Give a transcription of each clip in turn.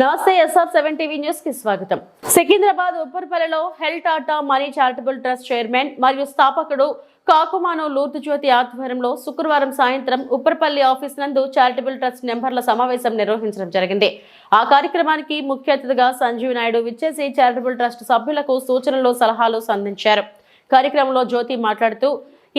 నమస్తే SR seven TV న్యూస్కి స్వాగతం. సికింద్రాబాద్ ఉప్పర్పల్లిలో హెల్ Tata money charitable trust chairman మరియు స్థాపకుడు కాకుమాను లూర్దు జ్యోతి ఆధ్వర్యంలో శుక్రవారం సాయంత్రం ఉప్పర్పల్లి ఆఫీస్ నందు చారిటబుల్ ట్రస్ట్ నెంబర్ల సమావేశం నిర్వహించడం జరిగింది. ఆ కార్యక్రమానికి ముఖ్య అతిథిగా సంజీవ్ నాయుడు విచ్చేసి చారిటబుల్ ట్రస్ట్ సభ్యులకు సూచనలు సలహాలు అందించారు కార్యక్రమంలో జ్యోతి మాట్లాడుతూ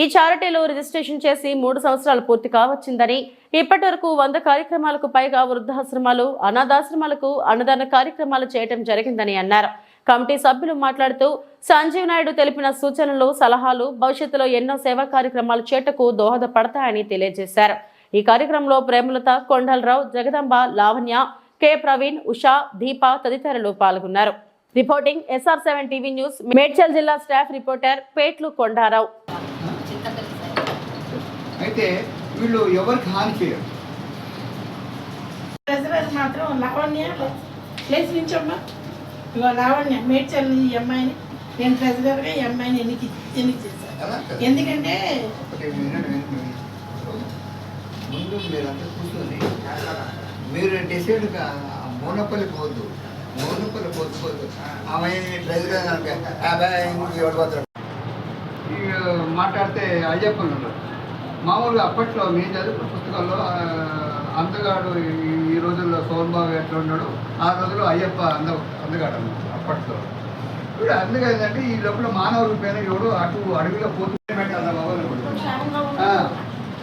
ఈ చారిటీలో రిజిస్ట్రేషన్ చేసి మూడు సంవత్సరాలు పూర్తి కావచ్చిందని ఇప్పటి వరకు వంద కార్యక్రమాలకు పైగా వృద్ధాశ్రమాలు అనాథాశ్రమాలకు అన్నదాన కార్యక్రమాలు చేయటం జరిగిందని అన్నారు. కమిటీ సభ్యులు మాట్లాడుతూ సంజీవ్ నాయుడు తెలిపిన సూచనలు సలహాలు భవిష్యత్తులో ఎన్నో సేవా కార్యక్రమాలు చేటకు దోహదపడతాయని తెలియజేశారు. ఈ కార్యక్రమంలో ప్రేమలత కొండలరావు జగదంబ లావణ్య కె. ప్రవీణ్ ఉషా దీప తదితరులు పాల్గొన్నారు. Reporting S R seven TV news Medchal జిల్లా స్టాఫ్ రిపోర్టర్ పేట్లు కొండారావు. అయితే వీళ్ళు ఎవరికి హాని చేయరు. ట్రెజరర్ మాత్రం లావణ్య ప్లేస్ నుంచమ్మా ఇగో లావణ్య మేడ్చల్ ఈ అమ్మాయిని. నేను ట్రెజరర్గా ఈ అమ్మాయిని ఎన్నిక ఎన్నిక చేశాను కదా. ఎందుకంటే. ముందు మీరంతా కూర్చొని మీరు డిసైడ్గా మోనపల్లి పోవద్దు. మోనపల్లి పోతు పోతు ఆమె డ్రైవర్గా ఎవరు ఈ మాట్లాడితే అయ్యప్ప ఉన్నారు మామూలుగా అప్పట్లో మేము చదువుకున్న పుస్తకాల్లో అందగాడు ఈ- రోజుల్లో సోన్బాబు ఎట్లా ఉన్నాడు ఆ రోజుల్లో అయ్యప్ప అంద అందగాడు అప్పట్లో. ఇప్పుడు అందుకే ఏంటంటే ఈ లోపల మానవ రూపేణ ఎవడు అటు అడవిలో పోతూ పెట్టాలి బాబు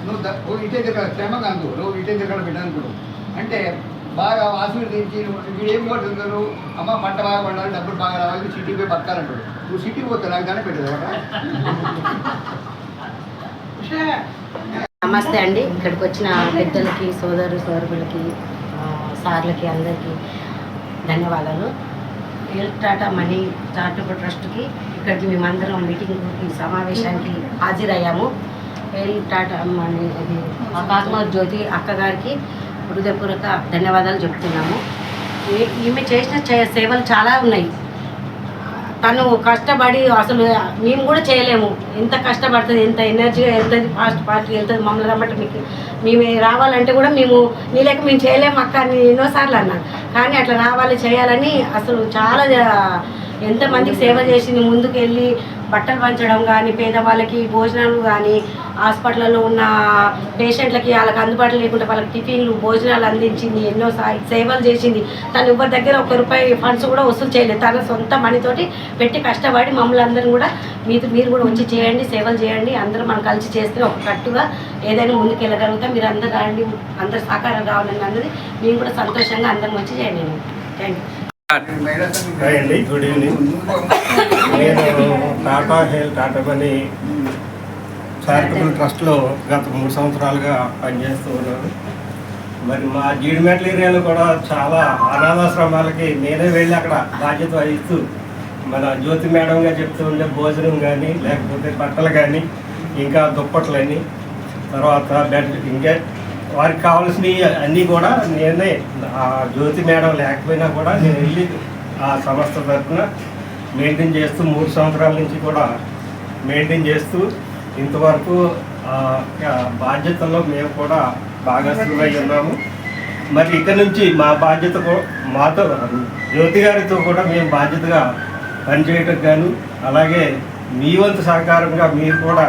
నువ్వు ఇటే దగ్గర క్షేమంగా అందు నువ్వు ఇటే దగ్గర పెట్టానుకోడు అంటే బాగా ఆశీర్వదించి వీడు నువ్వు అమ్మ పంట బాగా పండాలి డబ్బులు బాగా రావాలి సిటీకి పోయి బతకాలంటాడు. నువ్వు సిటీకి పోతే నాకు దాన్ని పెట్టదు నమస్తే అండి. ఇక్కడికి వచ్చిన పెద్దలకి సోదరు సోదరులకి సార్లకి అందరికీ ధన్యవాదాలు. హెల్త్ టాటా మనీ చారిటబుల్ ట్రస్ట్కి ఇక్కడికి మేమందరం మీటింగ్కి సమావేశానికి హాజరయ్యాము. ఎల్ టాటా మనీ ఇది కాకుమార్ జ్యోతి అక్కగారికి హృదయపూర్వక ధన్యవాదాలు చెప్తున్నాము. ఈ- ఈమె చేసిన సేవలు చాలా ఉన్నాయి. తను కష్టపడి అసలు మేము కూడా చేయలేము. ఎంత కష్టపడుతుంది ఎంత ఎనర్జీగా వెళ్తుంది ఫాస్ట్ ఫాస్ట్గా వెళ్తుంది మమ్మల్ని రమ్మంటే మీకు. మేము రావాలంటే కూడా మేము నీ లెక్క మేము చేయలేము అక్క అని ఎన్నోసార్లు అన్నాను కానీ అట్లా రావాలి చేయాలని అసలు చాలా ఎంతమందికి సేవ చేసింది ముందుకు వెళ్ళి బట్టలు పంచడం కానీ పేదవాళ్ళకి భోజనాలు కానీ హాస్పిటల్లో ఉన్న పేషెంట్లకి వాళ్ళకి అందుబాటులో లేకుండా వాళ్ళకి టిఫిన్లు భోజనాలు అందించింది ఎన్నో సేవలు చేసింది. తను ఎవరి దగ్గర ఒక రూపాయి ఫండ్స్ కూడా వసూలు చేయలేదు. తన సొంత మనీతోటి పెట్టి కష్టపడి మమ్మల్ని అందరం కూడా మీరు మీరు కూడా వచ్చి చేయండి సేవలు చేయండి. అందరూ మనం కలిసి చేస్తే ఒక కట్టుగా ఏదైనా ముందుకు వెళ్ళగలుగుతాం మీరు అందరు రండి అందరు సహకారం కావాలని అన్నది మేము కూడా సంతోషంగా అందరం వచ్చి చేయండి. Thank you good evening. నేను టాటా హెల్త్ టాటా పని చారిటబుల్ ట్రస్ట్లో గత మూడు సంవత్సరాలుగా పనిచేస్తూ ఉన్నాను మరి మా జీడిమెట్ల ఏరియాలో కూడా చాలా అనాథాశ్రమాలకి నేనే వెళ్ళి అక్కడ బాధ్యత వహిస్తూ మన జ్యోతి మేడంగా చెప్తూ ఉండే భోజనం కానీ లేకపోతే బట్టలు కానీ ఇంకా దుప్పట్లని తర్వాత బెడ్ ఇంకా వారికి కావాల్సినవి అన్నీ కూడా నేనే ఆ జ్యోతి మేడం లేకపోయినా కూడా నేను వెళ్ళి ఆ సంస్థ తరఫున మెయింటైన్ చేస్తూ మూడు సంవత్సరాల నుంచి కూడా మెయింటైన్ చేస్తూ ఇంతవరకు బాధ్యతల్లో మేము కూడా భాగస్వామై ఉన్నాము మరి ఇక్కడ నుంచి మా బాధ్యత మాతో జ్యోతి గారితో కూడా మేము బాధ్యతగా పనిచేయటం గాను అలాగే మీ వంతు సహకారంగా మీరు కూడా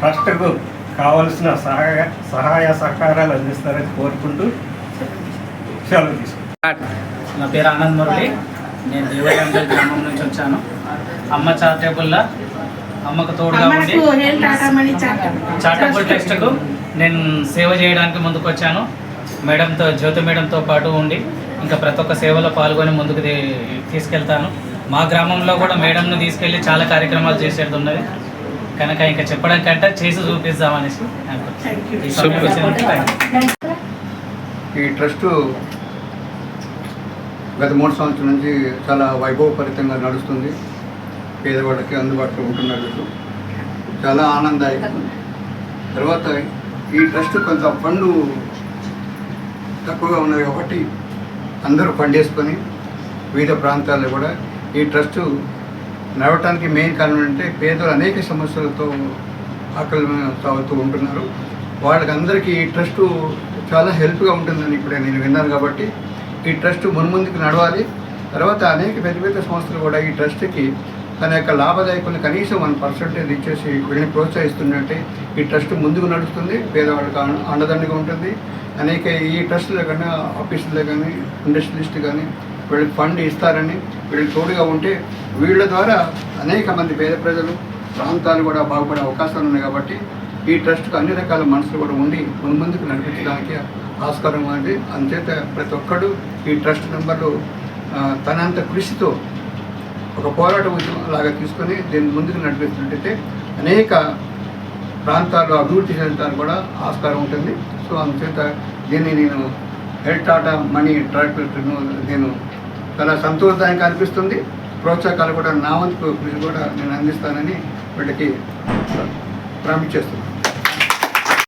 ట్రస్ట్కు కావలసిన సహాయ సహాయ సహకారాలు అందిస్తారని కోరుకుంటూ సెలవు తీసుకుంటాను నా పేరు ఆనంద్ మురళి. నేను దేవరంగల్ గ్రామం నుంచి వచ్చాను. అమ్మ చారిటబుల్లా అమ్మకు తోడుగా ఉండి ట్రస్ట్కు నేను సేవ చేయడానికి ముందుకు వచ్చాను మేడంతో జ్యోతి మేడంతో పాటు ఉండి ఇంకా ప్రతి ఒక్క సేవలో పాల్గొని ముందుకు తీసుకెళ్తాను. మా గ్రామంలో కూడా మేడంను తీసుకెళ్ళి చాలా కార్యక్రమాలు చేసేది ఉన్నది. కనుక ఇంకా చెప్పడం కంటే చేసి చూపిస్తామనేసి. ఈ ట్రస్టు గత మూడు సంవత్సరాల నుంచి చాలా వైభవపరితంగా నడుస్తుంది. పేదవాళ్ళకి అందుబాటులో ఉంటున్నారు చాలా ఆనందదాయకం తర్వాత ఈ ట్రస్ట్ కొంత ఫండ్ తక్కువగా ఉన్నది కాబట్టి అందరూ పండేసుకొని వివిధ ప్రాంతాల్లో కూడా ఈ ట్రస్ట్ నడవటానికి మెయిన్ కారణం అంటే పేదలు అనేక సమస్యలతో ఆకలి తాగుతూ ఉంటున్నారు. వాళ్ళకందరికీ ఈ ట్రస్ట్ చాలా హెల్ప్గా ఉంటుందని ఇప్పుడే నేను విన్నాను కాబట్టి ఈ ట్రస్ట్ మున్ముందుకు నడవాలి. తర్వాత అనేక పెద్ద పెద్ద సంస్థలు కూడా ఈ ట్రస్ట్కి తన యొక్క లాభదాయకుని కనీసం వన్ పర్సెంటేజ్ ఇచ్చేసి వీళ్ళని ప్రోత్సహిస్తుందంటే ఈ ట్రస్ట్ ముందుకు నడుస్తుంది. పేదవాళ్ళకి అండదండగా ఉంటుంది. అనేక ఈ ట్రస్టులో కానీ ఆఫీసులో కానీ ఇండస్ట్రియలిస్ట్ కానీ వీళ్ళకి ఫండ్ ఇస్తారని వీళ్ళు తోడుగా ఉంటే వీళ్ళ ద్వారా అనేక మంది పేద ప్రజలు ప్రాంతాలు కూడా బాగుపడే అవకాశాలు ఉన్నాయి కాబట్టి ఈ ట్రస్ట్కి అన్ని రకాల మనసులు కూడా ఉండి ముందు ముందుకు నడిపించడానికి ఆస్కారం ఉంది అంచేత ప్రతి ఒక్కడు ఈ ట్రస్ట్ నెంబర్లు తనంత కృషితో ఒక పోరాట ఉద్యమం లాగా తీసుకొని దీన్ని ముందుకు నడిపిస్తున్నట్టయితే అనేక ప్రాంతాల్లో అభివృద్ధి చెందడానికి కూడా ఆస్కారం ఉంటుంది. సో అందుచేత దీన్ని నేను హెడ్ టాటా మనీ ట్రాక్టర్ను నేను చాలా సంతోషదాయంగా అనిపిస్తుంది. ప్రోత్సాహకాలు కూడా నా వంతు కృషి కూడా నేను అందిస్తానని వీటికి ప్రామిస్ చేస్తున్నాను.